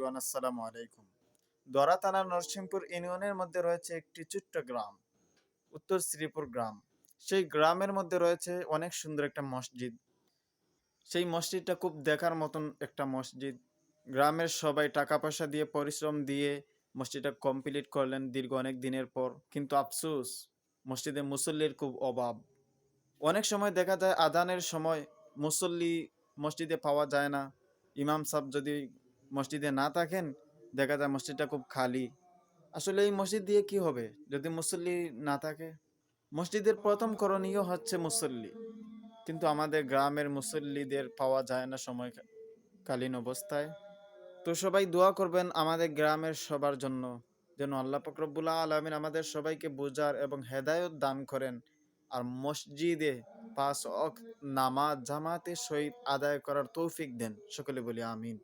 Everyone আসসালামু আলাইকুম। দরা থানার নরসিংপুর ইউনিয়নের মধ্যে রয়েছে একটি ছোট্ট গ্রাম, উত্তর শ্রীপুর গ্রাম। সেই গ্রামের মধ্যে রয়েছে অনেক সুন্দর একটা মসজিদ। সেই মসজিদটা খুব দেখার মতন একটা মসজিদ। গ্রামের সবাই টাকা পয়সা দিয়ে পরিশ্রম দিয়ে মসজিদটা কমপ্লিট করলেন দীর্ঘ অনেক দিনের পর। কিন্তু আফসুস, মসজিদে মুসল্লির খুব অভাব। অনেক সময় দেখা যায় আদানের সময় মুসল্লি মসজিদে পাওয়া যায় না। ইমাম সাহেব যদি মসজিদে না থাকেন, দেখা যায় মসজিদটা খুব খালি। আসলে এই মসজিদ দিয়ে কি হবে? যদি মুসল্লি না থাকে? মসজিদের প্রথম করণীয় হচ্ছে মুসল্লি। কিন্তু আমাদের গ্রামের মুসল্লিদের পাওয়া যায় না সময়কালীন অবস্থায়। তো সবাই দোয়া করবেন আমাদের গ্রামের সবার জন্য, যেন আল্লাহ ফকরবুল্লাহ আলমিন আমাদের সবাইকে বোঝার এবং হেদায়ত দান করেন। আর মসজিদে পাঁচ অক নামাজ জামাতে সহিত আদায় করার তৌফিক দেন। সকলে বলি আমিন।